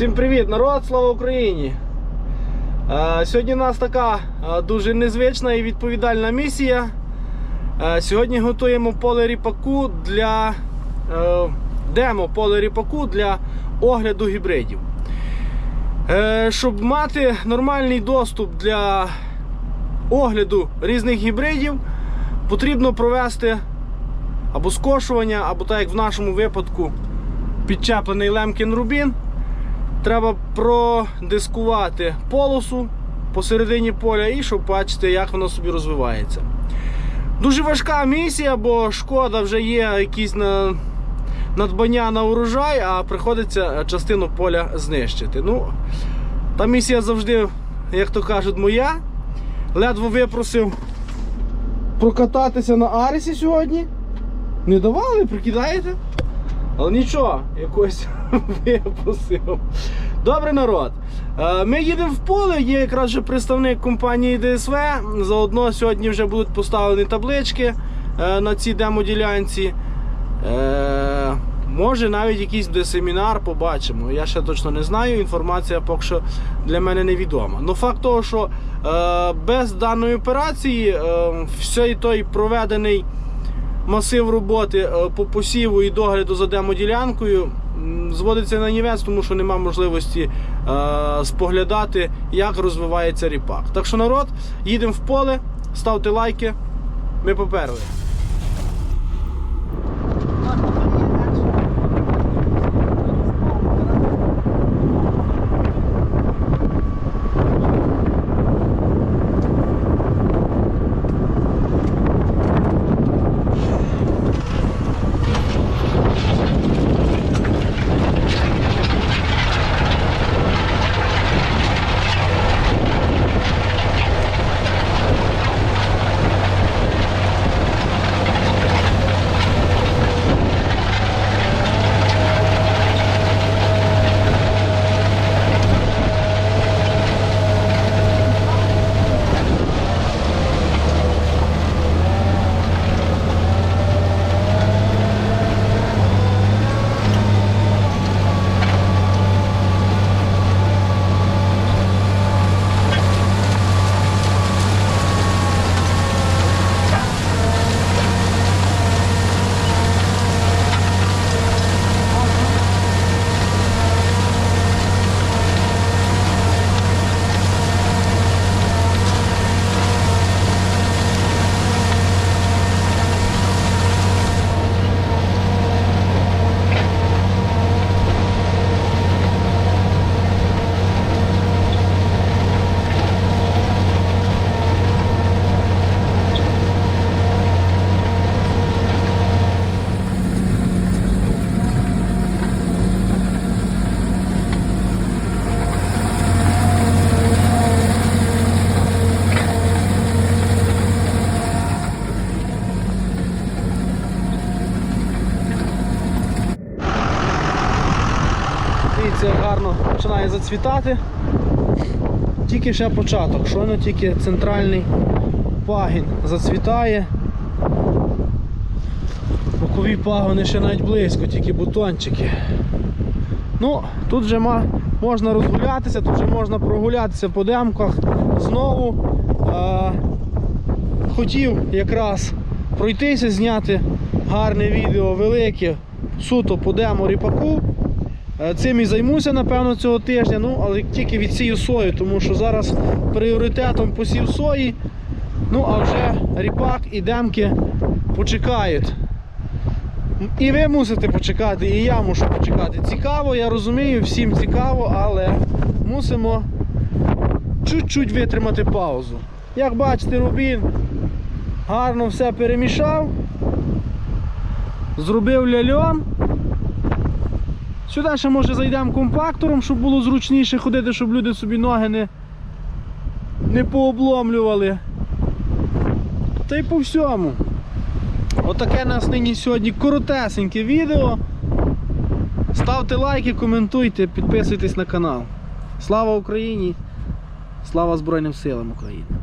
Всім привіт, народ, слава Україні! Е, Сьогодні у нас така е, дуже незвична і відповідальна місія. Е, Сьогодні готуємо поле ріпаку для демо поле ріпаку для огляду гібридів. Щоб мати нормальний доступ для огляду різних гібридів, потрібно провести або скошування, або так як в нашому випадку підчеплений лемкін рубін. Треба продискувати полосу посередині поля і щоб бачити, як воно собі розвивається. Дуже важка місія, бо шкода вже є якісь на... надбання на урожай, а приходиться частину поля знищити. Ну, та місія завжди, як то кажуть, моя. Ледве випросив прокататися на Арісі сьогодні. Не давали, прикидаєте? Але нічого, якось випросив. Добре, народ. Е, Ми їдемо в поле, є якраз вже представник компанії ДСВ. Заодно сьогодні вже будуть поставлені таблички е, на цій демоділянці. Е, Може навіть якийсь буде семінар, побачимо. Я ще точно не знаю. Інформація поки що для мене невідома. Ну факт того, що без даної операції е, всей той проведений масив роботи е, по посіву і догляду за демоділянкою зводиться на нівець, тому що нема можливості е, споглядати, як розвивається ріпак. Так що народ, їдемо в поле, ставте лайки, ми поперли. Дивіться, гарно починає зацвітати. Тільки ще початок, щойно тільки центральний пагін зацвітає. Бокові пагони ще навіть близько, тільки бутончики. Ну, тут вже можна розгулятися, тут вже можна прогулятися по демках знову. А, хотів якраз пройтися, зняти гарне відео велике, суто по демо ріпаку. Е, Цим і займуся, напевно, цього тижня, ну, але тільки відсію сою, тому що зараз пріоритетом посів сої. Ну, а вже ріпак і демки почекають. І ви мусите почекати, і я мушу почекати. Цікаво, я розумію, всім цікаво, але мусимо чуть-чуть витримати паузу. Як бачите, Рубін гарно все перемішав, зробив ляльон. Сюди ще може зайдемо компактором, щоб було зручніше ходити, щоб люди собі ноги не, не пообломлювали. Та й по всьому. Отаке нас нині сьогодні коротесеньке відео. Ставте лайки, коментуйте, підписуйтесь на канал. Слава Україні! Слава Збройним силам України!